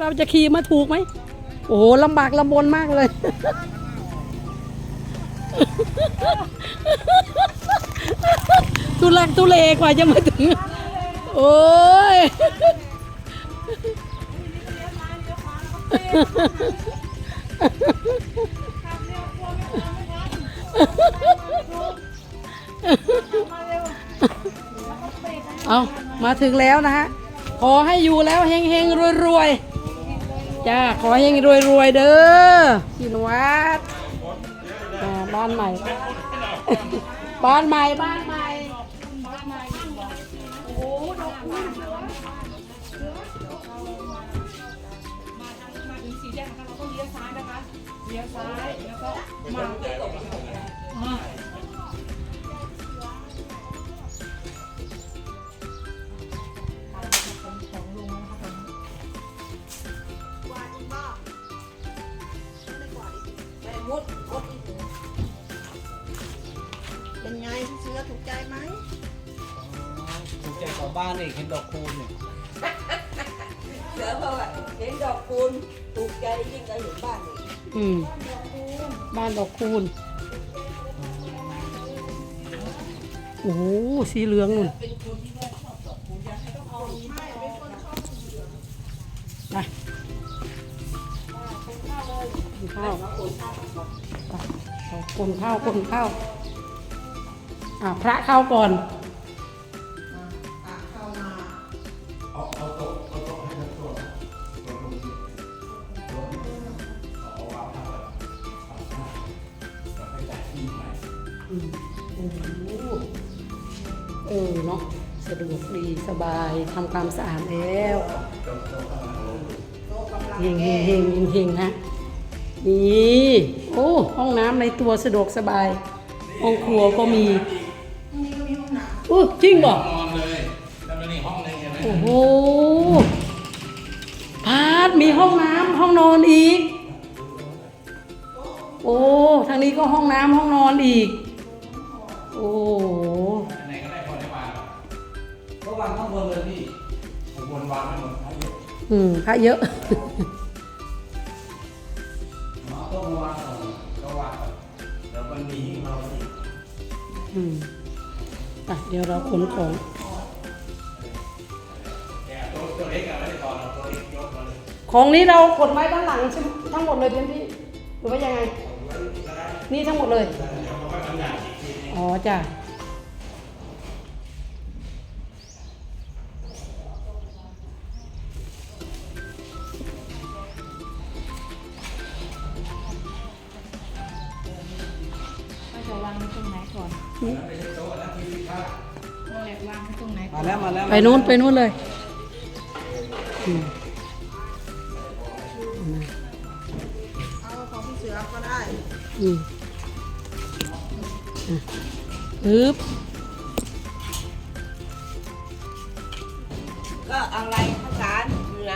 เราจะขี่มาถูกไหม โอ้โหลำบากลำบนมากเลย ทุลักทุเลกว่าจะมาถึง โอ้ยเอามาถึงแล้วนะฮะ ขอให้อยู่แล้วเฮงเฮงรวยรวยๆ จ้า ขอให้เฮงรวยรวยๆเด้อพี่นวัดอ่าบ้านใหม่ บ้านใหม่ บ้านใหม่บ้านใหม่โอ้โหดอกกุหลาบมาถึงสี่แยกนะคะเราต้องเลี้ยวซ้ายนะคะเลี้ยวซ้ายแล้วก็มา ถูกใจของบ้านนี่เห็นดอกคูณเนี่ยเสือบอกว่าเห็นดอกคูณถูกใจยิ่งกว่าเห็นบ้านอีกอืม บ้านดอกคูณโอ้โหสีเหลืองนู่นไปกินข้าวไปเอาคนข้าวคนข้าวอะพระเข้าก่อน ออเนาะสะดวกดีสบายทำความสะอาดแล้วเฮงเฮงเฮงเฮงเฮงฮะนี่โอ้ห้องน้ำในตัวสะดวกสบายห้องครัวก็มีอู้จริงบ่นอนเลยแล้วมันนี่ห้องนึงใช่ไหมโอ้โหพาดมีห้องน้ำห้องนอนอีก โอ้ทางนี้ก็ห้องน้ำห้องนอนอีก โอ้างข้างบนเลยพี่ข้างบนวางไม่หมดทั้งเยอะอืมพระเยอะ หมอต้องวางก่อนก็วางก่อนเดี๋ยวมันมีหิ้งเราอีกอืมอะเดี๋ยวเราขนของแต่ตัวตัวเล็กอะไม่ได้ถอดเอาตัวเล็กยกมาเลยของนี้เราขนไว้ด้านหลังใช่ไหมทั้งหมดเลยเพื่อนพี่หรือว่ายังไง นี่ทั้งหมดเลยอ๋อจ้ะเรา รงไหนก่อนนั่นแหละวางไว้ตรงไหนก่อนมาแล้วมาแล้วไปนู้นไปนู้นเลยอืมเอาของพี่เสือก็ได้อืมอะปึ๊บก็อะไรข้าวสารอยู่ไหน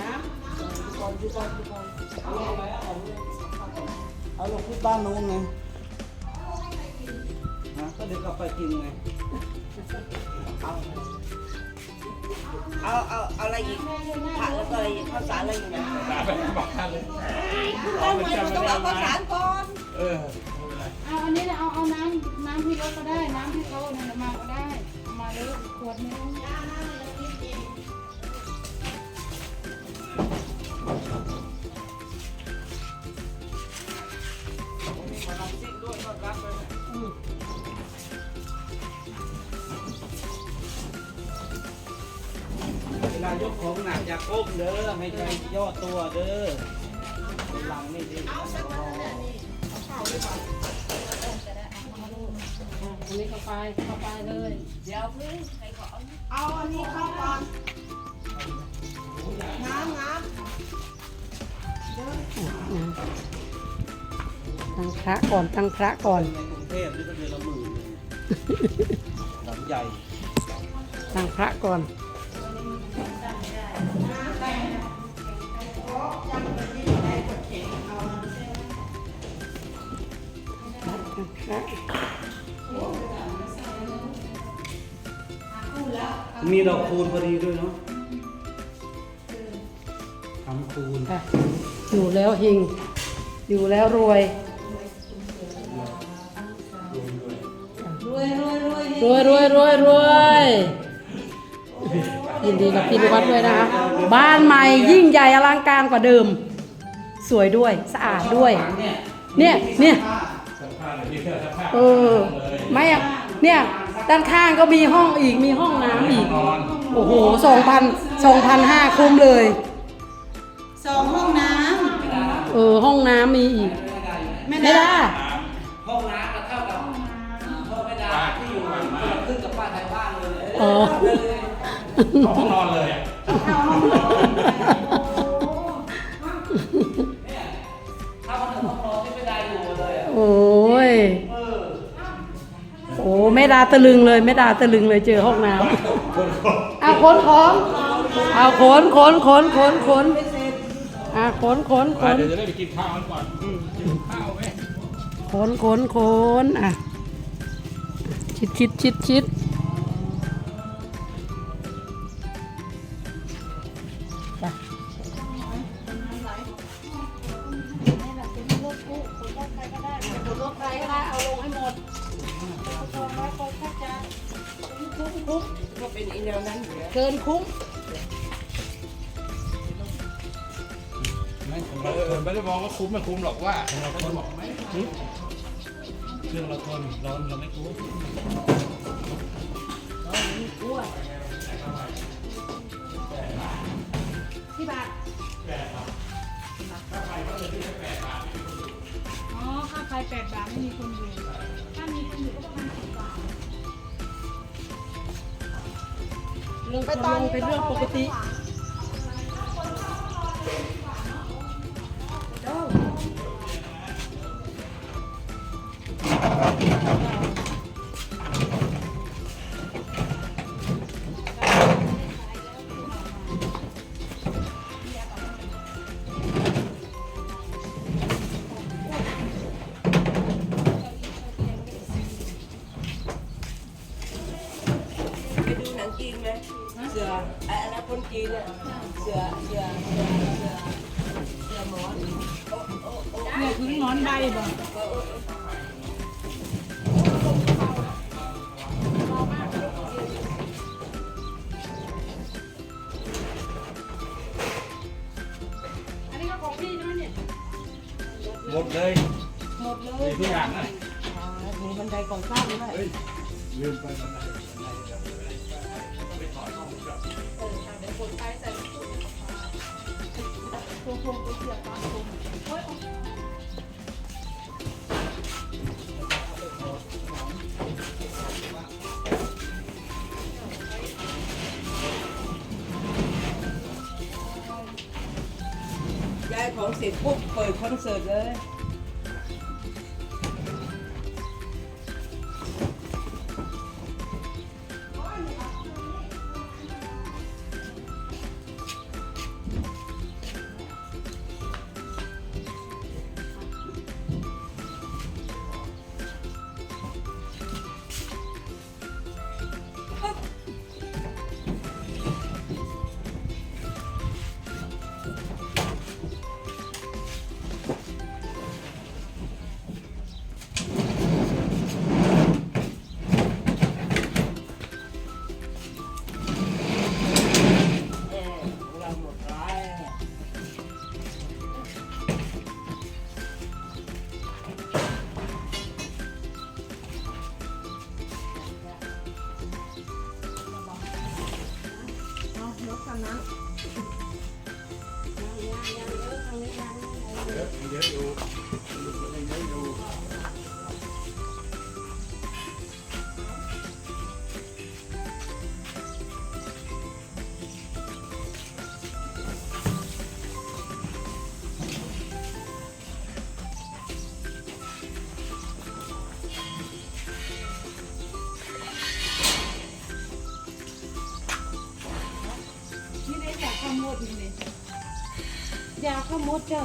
น้ำก่อนดูก่อนดูก่อน เอาไว้เอาไว้เอาลงที่บ้านนู้นไงฮะก็เดี๋ยวกลับไปกินไงเอาเอาเอาอะไรอีกผักแล้วก็อะไรอีกข้าวสารอะไรอยู่ไหนตาไปบ้านเลยเอาไว้มันต้องเอาข้าวสารก่อนเออเอาอันนี้นะเอาเอาน้ำน้ำที่รถก็ได้ น้ำที่เขาเนี่ยมาก็ได้เอามาเลยขวดนึง ยกของหนักอย่าก้มเด้อให้ใจย่อตัวเด้อหลังนี่ดิอันนี้เข้าไปเข้าไปเลยเดี๋ยวพึ่งใครขอเอาอันนี้เข้าก่อนน้ำน้ตั้งพระก่อนตั้งพระก่อนในกรุงเทพนี่ก็เดือนละหมื่นหลังใหญ่ตั้งพระก่อน มีดอกคูณพอดีด้วยเนาะำคูณค่ะอยู่แล้วเฮงอยู่แล้วรวย รวยรวยรวยรวยรวยรวยรวยยินดีกับพี่นวัดด้วยนะคะ บ้านใหม่ยิ่งใหญ่อลังการกว่าเดิม สวยด้วยสะอาดด้วย เนี่ยเนี่ยเนี่ยสัมภาษณ์เลยพี่เพื่อนสัมภาษณ์เออไม่อะเนี่ยด้านข้างก็มีห้องอีกมีห้องน้ำอีกนอนโอ้โหสองพันสองพันห้าคุ้มเลยสองห้องน้เออห้องน้ำมีอีกำไม่ได้ ห้องน้ำก็เท่ากับห้องไม่ได้ที่อยู่คนละครึ่งกับป้าไทยบ้านเลยอ๋อเอาห้องนอนเลย อะเข้าห้องนอนถ้ามันถึงห้องนอนที่ไม่ได้อยู่เลยอะโอ้ย โอ้แม่ดาตะลึงเลยแม่ดาตะลึงเลยเจอห้องน้ำเอาขนของ เอาขนขนขนขนขนอะขนขนขอะนเดี๋ยวจะได้ไปกินข้าวกันก่อนอืมกินข้าวไหมขนขนขนอะ ชิดชิดชิดชิด ไปรถใครก็ได้เอาลงให้หมดจองไว้คนถ้าจะคุ้มคุ้มก็เป็นอีแนวนั้นอยู่แล้วเกินคุ้มไม่เออเออไม่ได้มองว่าคุ้มไม่คุ้มหรอกว่าเราก็จะบอกไหมหึเครื่องเราทนเราเราไม่ กลัวที่บาทอ๋อค่าไฟแปดบาทไม่มีคนอยู่ ถ้ามีคนอยู่ก็ประมาณสิบบาทเรื่องคนลงเป็นเรื่องปกติ เสือไอ้อะไรคนจีนเนี่ยเสือเสือเสือเสือเสือหมอนโอ้โอ้โอ้เนี่ยถึงหนอนใบบ่อันนี้ก็ของพี่ใช่ไหมเนี่ยหมดเลย หมดเลมียทุกอย่างนะมีบันไดก่อนสร้างด้วยเฮ้ยลืมไปบันได ย้ายของเสร็จปุ๊บเปิดคอนเสิร์ตเลย นี่ได้จากข้าวมดนี่เลยยาข้าวมดเจ้า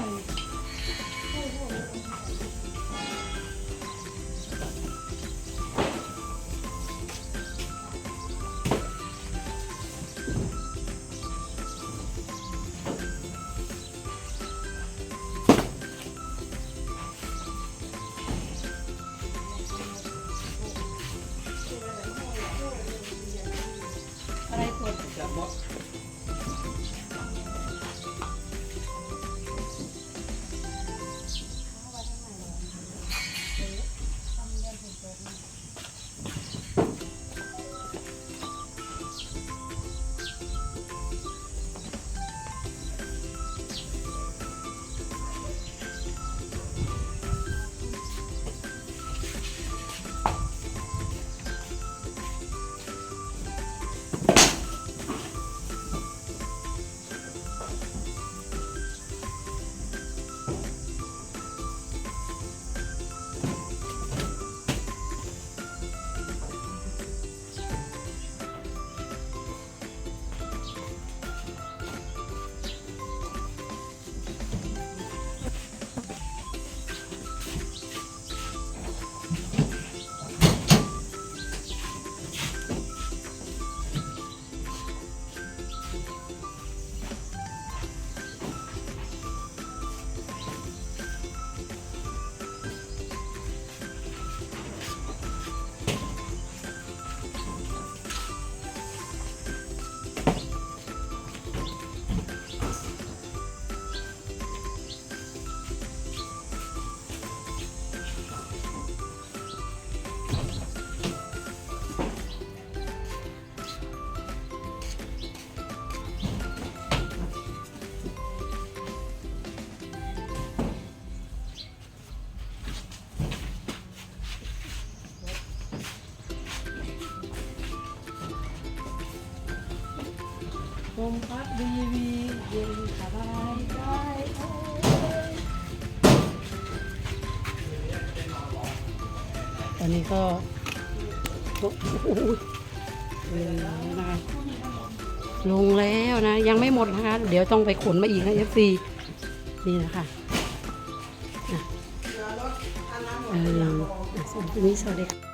นี่มพัดวีวีเย็นสบายใจตอนนี้ก็โอ้โหนะคะลงแล้วนะ ยังไม่หมดนะคะ เดี๋ยวต้องไปขนมาอีกนะเอฟซีนี่นะคะอะเอออะสำหรับวันนี้สวัสดีค่ะ